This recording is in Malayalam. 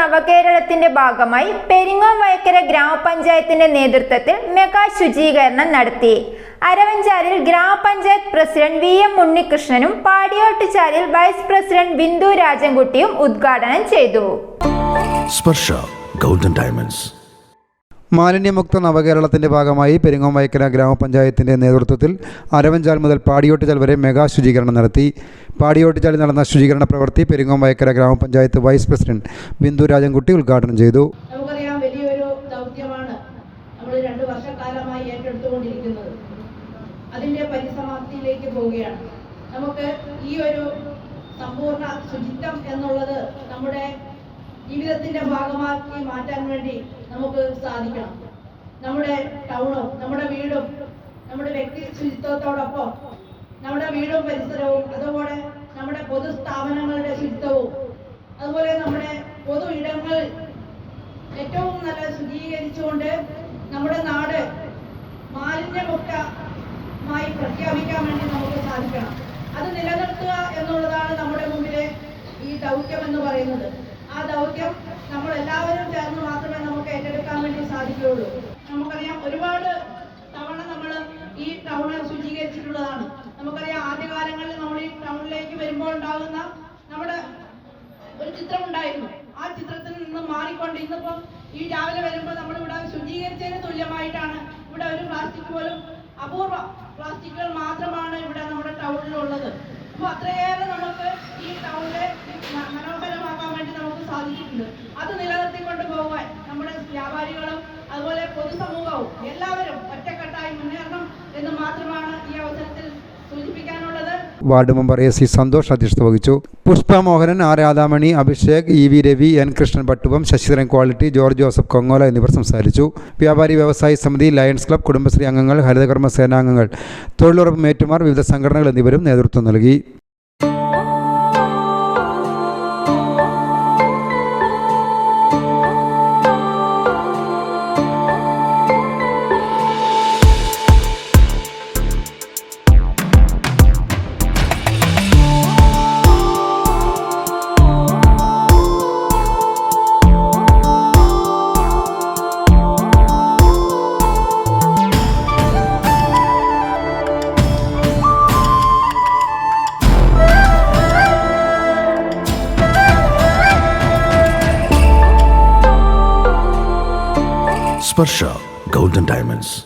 നവകേരളത്തിന്റെ ഭാഗമായി പെരിങ്ങോം വയക്കര ഗ്രാമപഞ്ചായത്തിന്റെ നേതൃത്വത്തിൽ മെഗാ ശുചീകരണം നടത്തി. അരവഞ്ചാലിൽ ഗ്രാമപഞ്ചായത്ത് പ്രസിഡന്റ് വി എം ഉണ്ണികൃഷ്ണനും പാടിയോട്ടുചാലിൽ വൈസ് പ്രസിഡന്റ് ബിന്ദു രാജൻകുട്ടിയും ഉദ്ഘാടനം ചെയ്തു. Sparsha golden diamonds. മാലിന്യമുക്ത നവകേരളത്തിന്റെ ഭാഗമായി പെരിങ്ങോം വയക്കര ഗ്രാമപഞ്ചായത്തിന്റെ നേതൃത്വത്തിൽ അരവഞ്ചാൽ മുതൽ പാടിയോട്ടുചാൽ വരെ മെഗാ ശുചീകരണം നടത്തി. പാടിയോട്ടുചാലിൽ നടന്ന ശുചീകരണ പ്രവൃത്തി പെരിങ്ങോം വയക്കര ഗ്രാമപഞ്ചായത്ത് വൈസ് പ്രസിഡന്റ് ബിന്ദു രാജൻകുട്ടി ഉദ്ഘാടനം ചെയ്തു. നമുക്കറിയാം വലിയൊരു ദൗത്യമാണ് നമ്മൾ രണ്ട് വർഷക്കാലമായി പരിസമാപ്തിയിലേക്ക് പോവുകയാണ്. നമുക്ക് ഈ ഒരു സമ്പൂർണ ശുചിത്വം എന്നുള്ളത് നമ്മുടെ ജീവിതത്തിന്റെ ഭാഗമാക്കി മാറ്റാൻ വേണ്ടി നമുക്ക് സാധിക്കണം. നമ്മുടെ ടൗണും നമ്മുടെ വീടും നമ്മുടെ വ്യക്തി ശുചിത്വത്തോടൊപ്പം നമ്മുടെ വീടും പരിസരവും അതുപോലെ നമ്മുടെ പൊതു സ്ഥാപനങ്ങളുടെ ശുചിത്വവും അതുപോലെ നമ്മുടെ പൊതു ഇടങ്ങൾ ഏറ്റവും നല്ല ശുചീകരിച്ചുകൊണ്ട് നമ്മുടെ നാട് മാലിന്യമുക്തമായി പ്രഖ്യാപിക്കാൻ വേണ്ടി നമുക്ക് സാധിക്കണം. അത് നിലനിർത്തുക എന്നുള്ളതാണ് നമ്മുടെ മുമ്പിലെ ഈ ദൗത്യം എന്ന് പറയുന്നത്. ആ ദൗത്യം നമ്മൾ എല്ലാവരും ചേർന്ന് മാത്രമേ നമുക്ക് ഏറ്റെടുക്കാൻ വേണ്ടി സാധിക്കുകയുള്ളൂ. നമുക്കറിയാം ഒരുപാട് തവണ നമ്മൾ ഈ ടൗണ് ശുചീകരിച്ചിട്ടുള്ളതാണ്. നമുക്കറിയാം ആദ്യകാലങ്ങളിൽ നമ്മൾ ഈ ടൗണിലേക്ക് വരുമ്പോൾ ഉണ്ടാകുന്ന നമ്മുടെ ഒരു ചിത്രം ഉണ്ടായിരുന്നു ആ ചിത്രത്തിൽ നിന്ന് മാറിക്കൊണ്ട് ഇന്നിപ്പോ ഈ രാവിലെ വരുമ്പോൾ നമ്മൾ ഇവിടെ ശുചീകരിച്ചതിന് തുല്യമായിട്ടാണ് ഇവിടെ ഒരു പ്ലാസ്റ്റിക് പോലും അപൂർവ പ്ലാസ്റ്റിക്കുകൾ മാത്രമാണ് ഇവിടെ നമ്മുടെ ടൗണിലുള്ളത് അപ്പൊ അത്രയേറെ നമുക്ക് ഈ ടൗണിലെ മ- മനോഹരമാക്കാൻ വേണ്ടി നമുക്ക് സാധിച്ചിട്ടുണ്ട്. അത് നിലനിർത്തിക്കൊണ്ട് പോകാൻ നമ്മുടെ വ്യാപാരികളും അതുപോലെ പൊതുസമൂഹവും എല്ലാവരും ഒറ്റക്കെട്ടായി മുന്നേറണം എന്ന് മാത്രമാണ് ഈ അവസരത്തിൽ സൂചിപ്പിക്കാനുള്ളത്. Ward member A C Santhosh അധ്യക്ഷത വഹിച്ചു. Pushpa Mohanan R Radhamani Abhishek E V Ravi N Krishnan Pattuvam Sasidharan quality George Joseph Kongola എന്നിവർ സംസാരിച്ചു. വ്യാപാരി വ്യവസായി സമിതി ലയൺസ് ക്ലബ് കുടുംബശ്രീ അംഗങ്ങൾ ഹരിതകർമ്മ സേനാംഗങ്ങൾ തൊഴിലുറപ്പ് മേറ്റുമാർ വിവിധ സംഘടനകൾ എന്നിവരും നേതൃത്വം നൽകി. സ്പർശ ഗോൾഡൻ ഡയമണ്ട്സ്